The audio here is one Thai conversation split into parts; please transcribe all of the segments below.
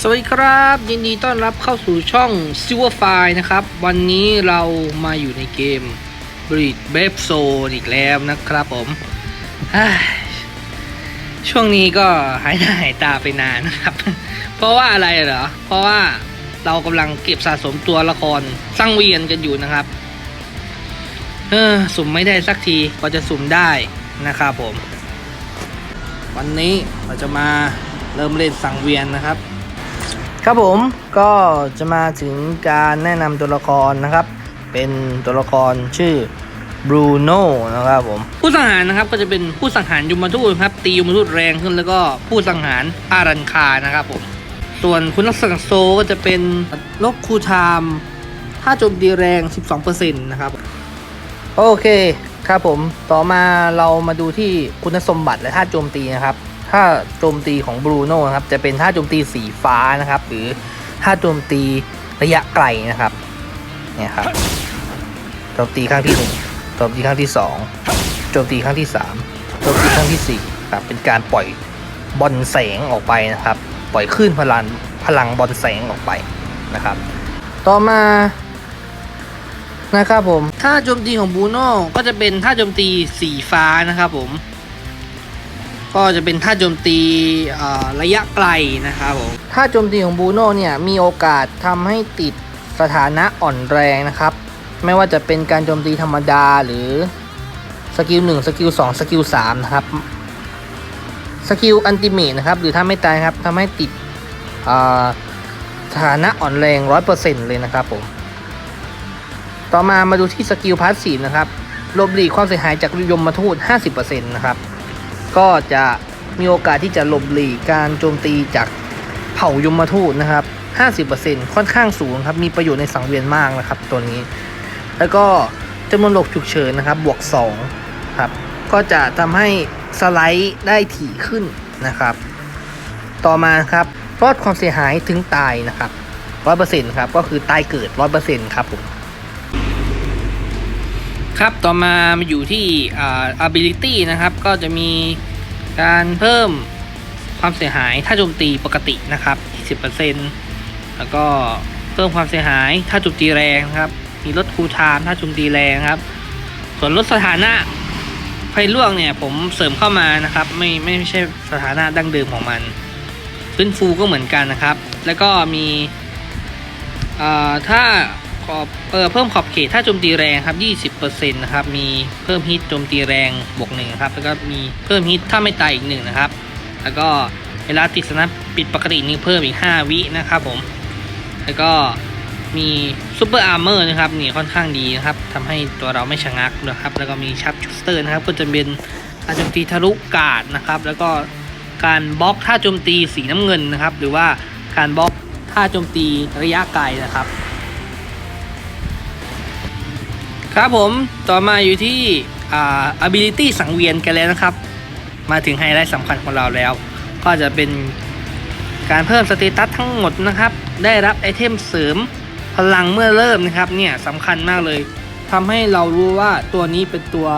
สวัสดีครับ ยินดีต้อนรับเข้าสู่ช่อง Silver f i นะครับ วันนี้เรามาอยู่ในเกม Breed b a b z o n อีกแล้วนะครับผม ช่วงนี้ก็หายหน้าหายตาไปนานนะครับ เพราะว่าอะไรเหรอ เพราะว่าเรากำลังเก็บสะสมตัวละครสร้างเวียนกันอยู่นะครับ เออสุ่มไม่ได้สักทีก็จะสุ่มได้นะครับผม วันนี้เราจะมาเริ่มเล่นสังเวียนนะครับ ครับผมก็จะมาถึงการแนะนำตัวละครนะครับ เป็นตัวละครชื่อบรูโน่นะครับผมผู้สังหารนะครับก็จะเป็นผู้สังหารยมทูตครับตียมทูตแรงขึ้นแล้วก็ผู้สังหารอารันคานะครับผมส่วนคุณลักษณะโซก็จะเป็นลบคูไทม์ถ้าโจมตีแรง 12%นะครับโอเคครับผมต่อมาเรามาดูที่คุณสมบัติและท่าโจมตีนะครับ ท่าโจมตีของบรูโน่ครับจะเป็นท่าโจมตีสีฟ้านะครับ หรือท่าโจมตีระยะไกลนะครับเนี่ยครับโจมตีครั้งที่หนึ่งโจมตีครั้งที่สองโจมตีครั้งที่สามโจมตีครั้งที่สี่ครับเป็นการปล่อยบอลแสงออกไปนะครับ ปล่อยคลื่นพลังพลังบอลแสงออกไปนะครับ ต่อมานะครับผมท่าโจมตีของบูโน่ก็จะเป็นท่าโจมตีสีฟ้านะครับผม ก็จะเป็นท่าโจมตีระยะไกลนะครับผมท่าโจมตีของบูโน่เนี่ยมีโอกาสทำให้ติดสถานะอ่อนแรงนะครับ ไม่ว่าจะเป็นการโจมตีธรรมดาหรือสกิล1สกิล2สกิล3นะครับสกิลอันติเมทนะครับหรือถ้าไม่ตายครับทำให้ติดสถานะอ่อนแรง 100%เลยนะครับผมต่อมามาดูที่สกิลพาสซีฟนะครับลบหลีกความเสียหายจากยมมาทูต 50%นะครับ ก็จะมีโอกาสที่จะหลบหลีกการโจมตีจากเผ่ายมมาทูตนะครับ 50%ค่อนข้างสูงครับ มีประโยชน์ในสังเวียนมากนะครับตัวนี้ แล้วก็จำนวนหลบฉุกเฉินนะครับ บวก 2 ครับ ก็จะทำให้สไลด์ได้ถี่ขึ้นนะครับ ต่อมาครับรอดความเสียหายถึงตายนะครับ 100%ครับ ก็คือตายเกิด 100%ครับผม ครับต่อมามาอยู่ที่อา ability นะครับ ก็จะมีการเพิ่มความเสียหายถ้าโจมตีปกตินะครับ 10%แล้วก็เพิ่มความเสียหายถ้าโจมตีแรงครับ มีลดคูลไทม์ถ้าโจมตีแรงครับ ส่วนลดสถานะไฟล่วงเนี่ยผมเสริมเข้ามานะครับ ไม่ไม่ไม่ใช่สถานะดั้งเดิมของมันฟื้นฟูก็เหมือนกันนะครับ แล้วก็มีถ้า ขอบเออเพิ่มขอบเขตถ้าโจมตีแรงครับ20%นะครับมีเพิ่มฮิตโจมตีแรงบวกหนึ่งครับแล้วก็มีเพิ่มฮิตถ้าไม่ตายอีกหนึ่งนะครับ แล้วก็เวลาติดสนับปิดปกตินี่เพิ่มอีก 5 วินะครับผม แล้วก็มีซูเปอร์อาร์เมอร์นะครับนี่ค่อนข้างดีนะครับทำให้ตัวเราไม่ชะงักนะครับ แล้วก็มีชับชูสเตอร์นะครับ ก็จะเป็นการโจมตีทะลุกาดนะครับ แล้วก็การบล็อกท่าโจมตีสีน้ำเงินนะครับ หรือว่าการบล็อกท่าโจมตีระยะไกลนะครับ ครับผมต่อมาอยู่ที่ ability สังเวียนกันแล้วนะครับ มาถึงไฮไลท์สำคัญของเราแล้ว ก็จะเป็นการเพิ่มสเตตัสทั้งหมดนะครับ ได้รับไอเทมเสริมพลังเมื่อเริ่มนะครับเนี่ยสำคัญมากเลยทำให้เรารู้ว่าตัวนี้เป็นตัว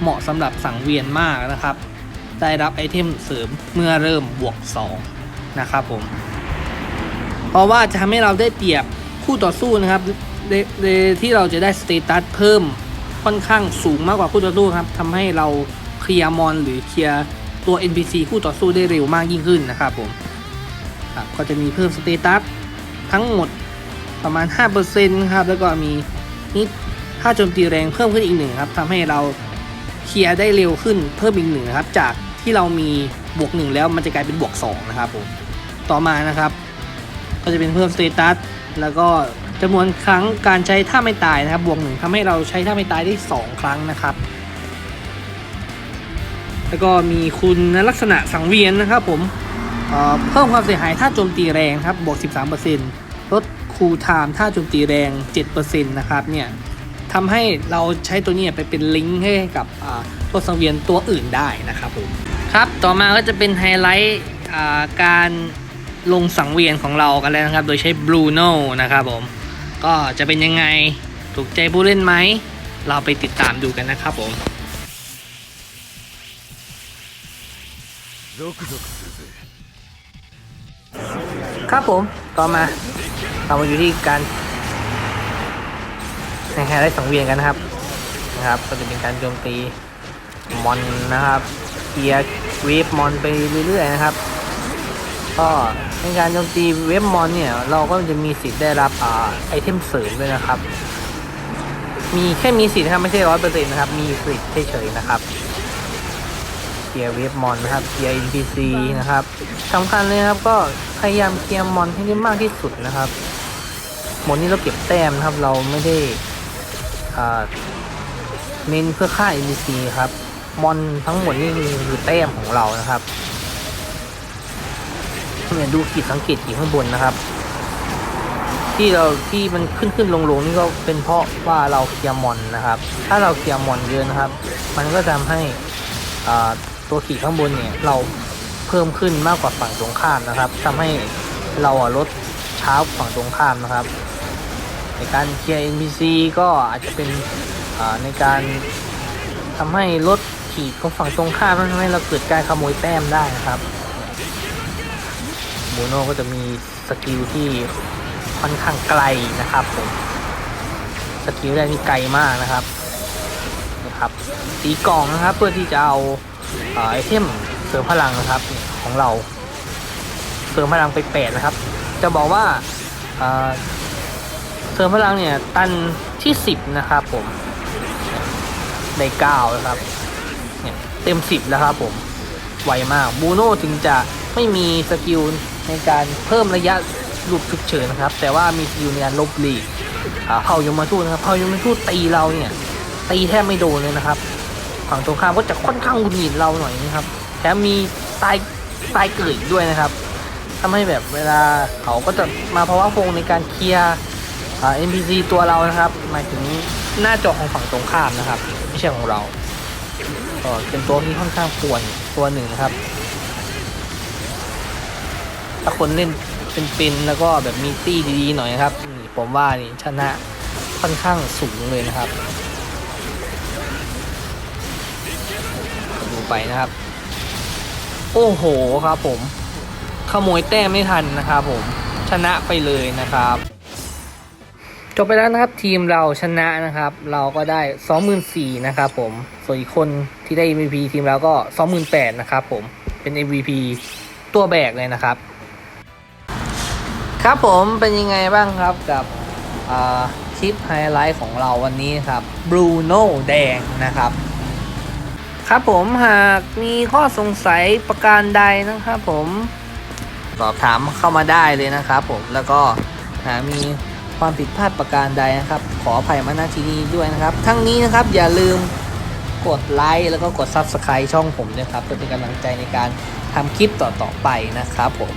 เหมาะสำหรับสังเวียนมากนะครับ ได้รับไอเทมเสริมเมื่อเริ่มบวก 2 นะครับผม เพราะว่าจะทำให้เราได้เปรียบคู่ต่อสู้นะครับ ในในที่เราจะได้สเตตัสเพิ่มค่อนข้างสูงมากกว่าคู่ต่อสู้ครับทำให้เราเคลียร์มอนหรือเคลียร์ตัว NPC คู่ต่อสู้ได้เร็วมากยิ่งขึ้นนะครับผมครับก็จะมีเพิ่มสเตตัสทั้งหมดประมาณ 5%ครับ แล้วก็มีนิดค่าโจมตีแรงเพิ่มขึ้นอีกหนึ่งครับทำให้เราเคลียร์ได้เร็วขึ้นเพิ่มอีกหนึ่งครับ จากที่เรามีบวกหนึ่งแล้วมันจะกลายเป็นบวกสองนะครับผม ต่อมานะครับ ก็จะเป็นเพิ่มสเตตัส แล้วก็จำนวนครั้งการใช้ท่าไม่ตายนะครับ บวกหนึ่งทำให้เราใช้ท่าไม่ตายได้ 2 ครั้งนะครับ แล้วก็มีคุณลักษณะสังเวียนนะครับผมเเพิ่มความเสียหายท่าโจมตีแรงครับบวก 13%ลดคูลไทม์ท่าโจมตีแรง 7%นะครับเนี่ยทำให้เราใช้ตัวนี้ไปเป็นลิงก์ให้กับตัวสังเวียนตัวอื่นได้นะครับผมครับต่อมาก็จะเป็นไฮไลท์การ ลงสังเวียนของเรากันแล้วนะครับ โดยใช้บลูโน่นะครับผม ก็จะเป็นยังไงถูกใจผู้เล่นไหม เราไปติดตามดูกันนะครับผมครับผมต่อมาเรามาอยู่ที่การในแฮร์ได้สังเวียนกันนะครับนะครับ ก็จะเป็นการโจมตีมอนนะครับเกียร์วีฟมอนไปเรื่อยๆนะครับ ก็ในการโจมตีเวฟมอนเนี่ย เราก็จะมีสิทธิ์ได้รับอ่าไอเทมเสริมด้วยนะครับ มีแค่มีสิทธิ์นะครับไม่ใช่ร้อยเปอร์เซ็นต์นะครับ มีสิทธิ์เฉยๆนะครับเคลียร์เวฟมอนนะครับเคลียร์ NPC นะครับสำคัญเลยครับก็พยายามเคลียร์มอนให้ได้มากที่สุดนะครับหมดนี้เราเก็บแต้มนะครับเราไม่ได้อ่าเน้นเพื่อฆ่า NPC ครับ มอนทั้งหมดนี่คือแต้มของเรานะครับ เนี่ยดูขีดสังเกตขีดข้างบนนะครับ ที่เราที่มันขึ้นขึ้นลงลงนี่ก็เป็นเพราะว่าเราเคลียร์มอนนะครับ ถ้าเราเคลียร์มอนเยอะนะครับ มันก็จะทำให้ตัวขีดข้างบนเนี่ยเราเพิ่มขึ้นมากกว่าฝั่งตรงข้ามนะครับทำให้เราลดช้าฝั่งตรงข้ามนะครับ ในการเคลียร์ NPC ก็อาจจะเป็นในการทำให้ลดขีดของฝั่งตรงข้ามทำให้เราเกิดการขโมยแต้มได้นะครับ โมโน่ก็จะมีสกิลที่ค่อนข้างไกลนะครับผมสกิลแรกนี่ไกลมากนะครับนะครับตีกล่องนะครับเพื่อที่จะเอาเอ่อไอเทมเสริมพลังนะครับของเรา เสริมพลังไปแปดนะครับ จะบอกว่าเอ่อเสริมพลังเนี่ยตันที่สิบนะครับผมได้เก้านะครับเนี่ยเต็มสิบแล้วครับผมไวมากบูโน่ถึงจะไม่มีสกิล ในการเพิ่มระยะหลุดฉุกเฉินนะครับ แต่ว่ามีสกิลในการลบหลีกเผ่ายมทูตนะครับเผ่ายมทูตตีเราเนี่ยตีแทบไม่โดนเลยนะครับฝั่งตรงข้ามก็จะค่อนข้างหงุดหงิดเราหน่อยนะครับแถมมีตายตายเกิดด้วยนะครับทำให้แบบเวลาเขาก็จะมาภาวะพงในการเคลียร์อ่า NPC ตัวเรานะครับหมายถึงหน้าจอของฝั่งตรงข้ามนะครับ ไม่ใช่ของเราก็เป็นตัวที่ค่อนข้างป่วนตัวหนึ่งนะครับ ถ้าคนเล่นเป็นๆแล้วก็แบบมีตี้ดีๆหน่อยนะครับผมว่านี่ชนะค่อนข้างสูงเลยนะครับดูไปนะครับ โอ้โหครับผม ขโมยแต้มไม่ทันนะครับผมชนะไปเลยนะครับจบไปแล้วนะครับทีมเราชนะนะครับ เราก็ได้24,000นะครับผมส่วนอีกคนที่ได้ MVP ทีมเราก็28,000นะครับผมเป็น MVP ตัวแบกเลยนะครับ ครับผมเป็นยังไงบ้างครับกับอ่าคลิปไฮไลท์ของเราวันนี้ครับบรูโน่แดงนะครับ ครับผมหากมีข้อสงสัยประการใดนะครับผมสอบถามเข้ามาได้เลยนะครับผมแล้วก็หากมีความผิดพลาดประการใดนะครับ ขออภัยมาณที่นี้ด้วยนะครับ ทั้งนี้นะครับอย่าลืมกดไลค์แล้วก็กด Subscribe ช่องผมด้วยครับเพื่อเป็นกำลังใจในการทำคลิปต่อๆไปนะครับผม